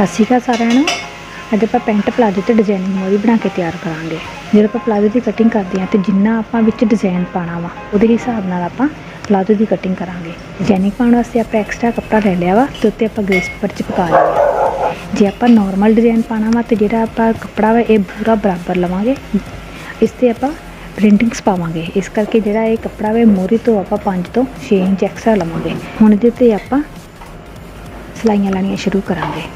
ਸਤਿ ਸ਼੍ਰੀ ਅਕਾਲ ਸਾਰਿਆਂ ਨੂੰ। ਅੱਜ ਆਪਾਂ ਪੈਂਟ ਪਲਾਜੋ ਤੇ ਡਿਜ਼ਾਈਨਿੰਗ ਮੋਰੀ ਬਣਾ ਕੇ ਤਿਆਰ ਕਰਾਂਗੇ। ਜਦੋਂ ਆਪਾਂ ਪਲਾਜੋ ਦੀ ਕਟਿੰਗ ਕਰਦੇ ਹਾਂ ਤੇ ਜਿੰਨਾ ਆਪਾਂ ਵਿੱਚ ਡਿਜ਼ਾਈਨ ਪਾਣਾ ਵਾ, ਉਹਦੇ ਹਿਸਾਬ ਨਾਲ ਆਪਾਂ ਪਲਾਜੋ ਦੀ ਕਟਿੰਗ ਕਰਾਂਗੇ। ਡਿਜ਼ਾਈਨਿੰਗ ਪਾਉਣ ਵਾਸਤੇ ਆਪਾਂ ਐਕਸਟਰਾ ਕੱਪੜਾ ਲੈ ਲਿਆ ਵਾ, ਤੇ ਉੱਤੇ ਆਪਾਂ ਗ੍ਰੇਸ ਪੇਪਰ ਚਿਪਕਾ ਲਿਆ। ਜੇ ਆਪਾਂ ਨਾਰਮਲ ਡਿਜ਼ਾਈਨ ਪਾਣਾ ਵਾ ਤੇ ਜਿਹੜਾ ਆਪਾਂ ਕੱਪੜਾ ਵਾ ਇਹ ਪੂਰਾ ਬਰਾਬਰ ਲਵਾਂਗੇ, ਇਸ ਤੇ ਆਪਾਂ ਪ੍ਰਿੰਟਿੰਗਸ ਪਾਵਾਂਗੇ। ਇਸ ਕਰਕੇ ਜਿਹੜਾ ਇਹ ਕੱਪੜਾ ਵਾ ਮੋਰੀ ਤੋਂ ਆਪਾਂ 5 ਤੋਂ 6 ਇੰਚ ਐਕਸਟਰਾ ਲਵਾਂਗੇ। ਹੁਣ ਇਹਦੇ ਤੇ ਆਪਾਂ ਸਲਾਈਆਂ ਲਾਣੀਆਂ ਸ਼ੁਰੂ ਕਰਾਂਗੇ।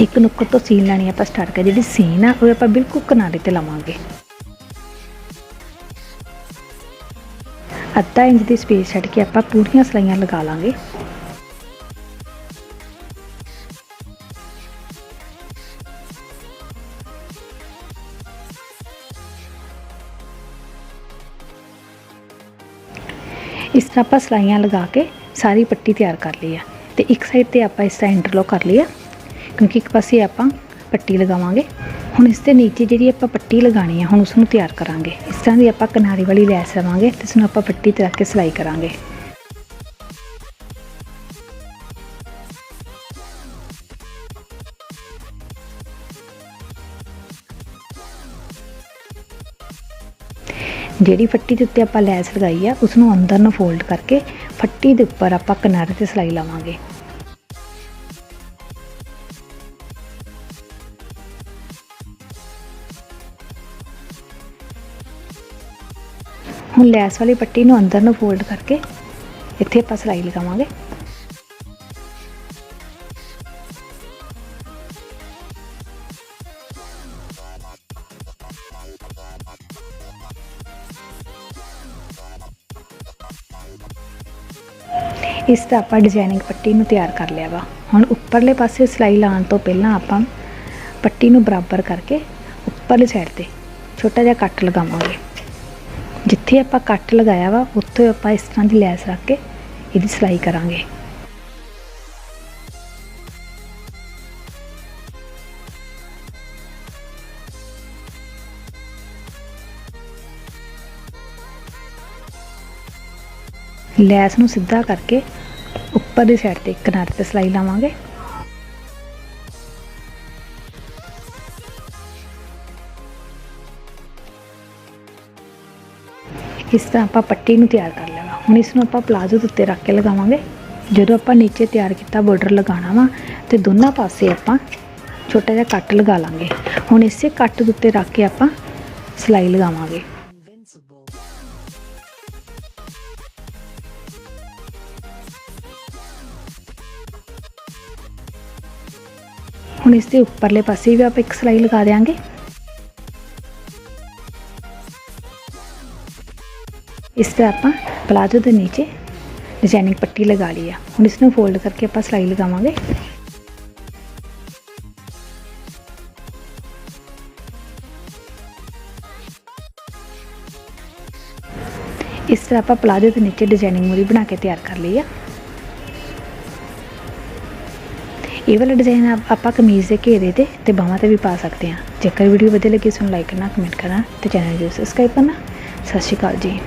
ਇੱਕ ਨੁੱਕਰ ਤੋਂ ਸੀਨ ਲੈਣੀ ਆਪਾਂ ਸਟਾਰਟ ਕਰ ਜਿਹੜੀ ਸੀਨ ਆ, ਉਹ ਆਪਾਂ ਬਿਲਕੁਲ ਕਿਨਾਰੇ ਤੇ ਲਾਵਾਂਗੇ। ਅੱਧਾ ਇੰਚ ਦੀ ਸਪੇਸ ਛੱਡ ਕੇ ਆਪਾਂ ਪੂਰੀਆਂ ਸਲਾਈਆਂ ਲਗਾ ਲਾਂਗੇ। ਇਸ ਤਰ੍ਹਾਂ ਆਪਾਂ ਸਲਾਈਆਂ ਲਗਾ ਕੇ ਸਾਰੀ ਪੱਟੀ ਤਿਆਰ ਕਰ ਲਈ ਆ ਤੇ ਇੱਕ ਸਾਈਡ ਤੇ ਆਪਾਂ ਇਸ ਤਰ੍ਹਾਂ ਇੰਟਰਲੋਕ ਕਰ ਲਿਆ ਕਿਉਂਕਿ ਇੱਕ ਪਾਸੇ ਆਪਾਂ ਪੱਟੀ ਲਗਾਵਾਂਗੇ। ਹੁਣ ਇਸ ਦੇ ਨੀਚੇ ਜਿਹੜੀ ਆਪਾਂ ਪੱਟੀ ਲਗਾਣੀ ਹੈ ਹੁਣ ਉਸ ਨੂੰ ਤਿਆਰ ਕਰਾਂਗੇ। ਇਸ ਤਰ੍ਹਾਂ ਦੀ ਆਪਾਂ ਕਿਨਾਰੀ ਵਾਲੀ ਲੈਸ ਲਵਾਂਗੇ ਤੇ ਇਸ ਨੂੰ ਆਪਾਂ ਪੱਟੀ ਤੇ ਰੱਖ ਕੇ ਸਿਲਾਈ ਕਰਾਂਗੇ। ਜਿਹੜੀ ਫੱਟੀ ਦੇ ਉੱਤੇ ਆਪਾਂ ਲੈਸ ਲਗਾਈ ਆ ਉਸ ਨੂੰ ਅੰਦਰ ਨੂੰ ਫੋਲਡ ਕਰਕੇ ਫੱਟੀ ਦੇ ਉੱਪਰ ਆਪਾਂ ਕਿਨਾਰੇ ਤੇ ਸਿਲਾਈ ਲਾਵਾਂਗੇ। ਹੁਣ ਲੈਸ ਵਾਲੀ ਪੱਟੀ ਨੂੰ ਅੰਦਰ ਨੂੰ ਫੋਲਡ ਕਰਕੇ ਇੱਥੇ ਆਪਾਂ ਸਿਲਾਈ ਲਗਾਵਾਂਗੇ। ਇਸ ਦਾ ਆਪਾਂ ਡਿਜ਼ਾਈਨਿੰਗ ਪੱਟੀ ਨੂੰ ਤਿਆਰ ਕਰ ਲਿਆ ਵਾ। ਹੁਣ ਉੱਪਰਲੇ ਪਾਸੇ ਸਿਲਾਈ ਲਾਉਣ ਤੋਂ ਪਹਿਲਾਂ ਆਪਾਂ ਪੱਟੀ ਨੂੰ ਬਰਾਬਰ ਕਰਕੇ ਉੱਪਰਲੀ ਸਾਈਡ ਤੇ ਛੋਟਾ ਜਿਹਾ ਕੱਟ ਲਗਾਵਾਂਗੇ। ਜਿੱਥੇ ਆਪਾਂ ਕੱਟ ਲਗਾਇਆ ਵਾ, ਉੱਥੇ ਆਪਾਂ ਇਸ ਤਰ੍ਹਾਂ ਦੀ ਲੈਸ ਰੱਖ ਕੇ ਇਹਦੀ ਸਿਲਾਈ ਕਰਾਂਗੇ। ਲੈਸ ਨੂੰ ਸਿੱਧਾ ਕਰਕੇ ਉੱਪਰ ਦੀ ਸਾਈਡ ਤੇ ਕਿਨਾਰੇ ਤੇ ਸਿਲਾਈ ਲਾਵਾਂਗੇ। ਇਸ ਤਰ੍ਹਾਂ ਆਪਾਂ ਪੱਟੀ ਨੂੰ ਤਿਆਰ ਕਰ ਲੈਣਾ। ਹੁਣ ਇਸ ਨੂੰ ਆਪਾਂ ਪਲਾਜ਼ੋ ਦੇ ਉੱਤੇ ਰੱਖ ਕੇ ਲਗਾਵਾਂਗੇ। ਜਦੋਂ ਆਪਾਂ ਨੀਚੇ ਤਿਆਰ ਕੀਤਾ ਬਾਰਡਰ ਲਗਾਉਣਾ ਵਾ, ਤੇ ਦੋਨਾਂ ਪਾਸੇ ਆਪਾਂ ਛੋਟਾ ਜਿਹਾ ਕੱਟ ਲਗਾ ਲਾਂਗੇ। ਹੁਣ ਇਸੇ ਕੱਟ ਦੇ ਉੱਤੇ ਰੱਖ ਕੇ ਆਪਾਂ ਸਿਲਾਈ ਲਗਾਵਾਂਗੇ। ਹੁਣ ਇਸ ਦੇ ਉੱਪਰਲੇ ਪਾਸੇ ਵੀ ਆਪਾਂ ਇੱਕ ਸਿਲਾਈ ਲਗਾ ਦੇਵਾਂਗੇ ਇਸ ਤਰ੍ਹਾਂ ਆਪਾਂ ਪਲਾਜ਼ੋ ਦੇ ਨੀਚੇ ਡਿਜ਼ਾਈਨਿੰਗ ਪੱਟੀ ਲਗਾ ਲਈ ਆ। ਹੁਣ ਇਸ ਨੂੰ ਫੋਲਡ ਕਰਕੇ ਆਪਾਂ ਸਿਲਾਈ ਲਗਾਵਾਂਗੇ। ਇਸ ਤਰ੍ਹਾਂ ਆਪਾਂ ਪਲਾਜ਼ੋ ਦੇ ਨੀਚੇ ਡਿਜ਼ਾਈਨਿੰਗ ਮੂਰੀ ਬਣਾ ਕੇ ਤਿਆਰ ਕਰ ਲਈ ਆ। ਇਹ ਵਾਲਾ ਡਿਜ਼ਾਈਨ ਆਪਾਂ ਕਮੀਜ਼ ਦੇ ਘੇਰੇ ਤੇ ਤੇ ਬਾਹਾਂ ਤੇ ਵੀ ਪਾ ਸਕਦੇ ਹਾਂ ਜੇਕਰ ਵੀਡੀਓ ਵਧੀਆ ਲੱਗੀ, ਇਸ ਨੂੰ ਲਾਈਕ ਕਰਨਾ ਕਮੈਂਟ ਕਰਨਾ ਤੇ ਚੈਨਲ ਨੂੰ ਸਬਸਕ੍ਰਾਈਬ ਕਰਨਾ। ਸਤਿ ਸ਼੍ਰੀ ਅਕਾਲ ਜੀ।